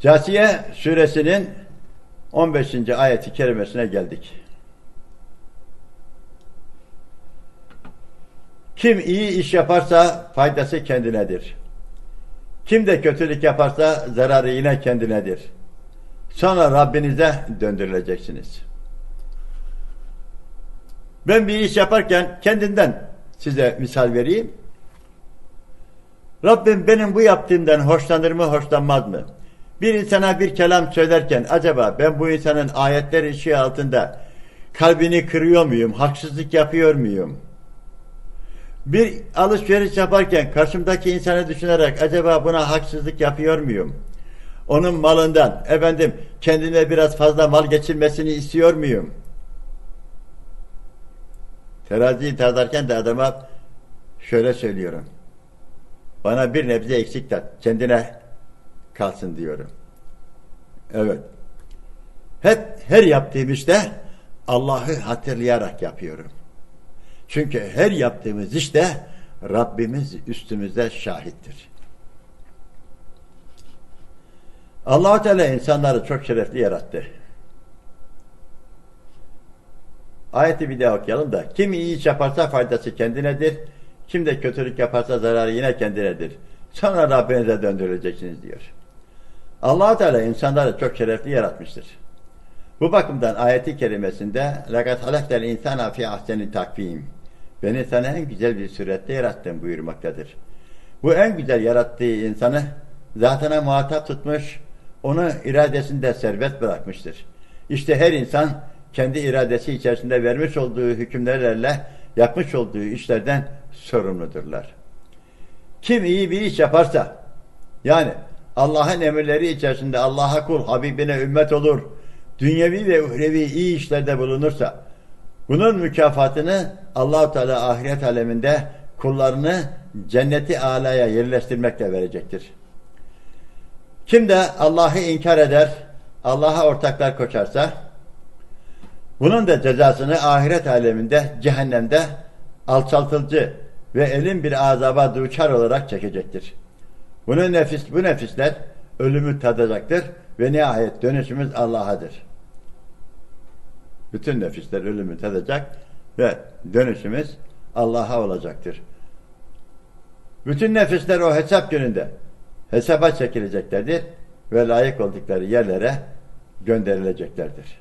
Câsiye suresinin 15. ayeti kerimesine geldik. Kim iyi iş yaparsa faydası kendinedir. Kim de kötülük yaparsa zararı yine kendinedir. Sonra Rabbinize döndürüleceksiniz. Ben bir iş yaparken kendinden size misal vereyim. Rabbim benim bu yaptığımdan hoşlanır mı hoşlanmaz mı? Bir insana bir kelam söylerken acaba ben bu insanın ayetler ışığı altında kalbini kırıyor muyum? Haksızlık yapıyor muyum? Bir alışveriş yaparken karşımdaki insanı düşünerek acaba buna haksızlık yapıyor muyum? Onun malından efendim kendine biraz fazla mal geçirmesini istiyor muyum? Teraziyi tartarken de adama şöyle söylüyorum. Bana bir nebze eksik tat, kendine kalsın diyorum. Evet. Hep her yaptığım işte Allah'ı hatırlayarak yapıyorum. Çünkü her yaptığımız işte Rabbimiz üstümüzde şahittir. allah Teala insanları çok şerefli yarattı. Ayeti bir daha okuyalım da. Kim iyi iş yaparsa faydası kendinedir. Kim de kötülük yaparsa zararı yine kendinedir. Sonra Rabbinize döndürüleceksiniz diyor allah Teala insanları çok şerefli yaratmıştır. Bu bakımdan ayeti kerimesinde لَقَدْ خَلَقْتَ الْاِنْسَانَ فِي اَحْسَنِ takvim Beni sana en güzel bir surette yarattım buyurmaktadır. Bu en güzel yarattığı insanı zatına muhatap tutmuş, onu iradesinde serbest bırakmıştır. İşte her insan kendi iradesi içerisinde vermiş olduğu hükümlerle yapmış olduğu işlerden sorumludurlar. Kim iyi bir iş yaparsa, yani Allah'ın emirleri içerisinde Allah'a kul, Habibine ümmet olur, dünyevi ve uhrevi iyi işlerde bulunursa, bunun mükafatını allah Teala ahiret aleminde kullarını cenneti alaya yerleştirmekle verecektir. Kim de Allah'ı inkar eder, Allah'a ortaklar koşarsa, bunun da cezasını ahiret aleminde, cehennemde alçaltıcı ve elin bir azaba duçar olarak çekecektir. Bunun nefis, bu nefisler ölümü tadacaktır ve nihayet dönüşümüz Allah'adır. Bütün nefisler ölümü tadacak ve dönüşümüz Allah'a olacaktır. Bütün nefisler o hesap gününde hesaba çekileceklerdir ve layık oldukları yerlere gönderileceklerdir.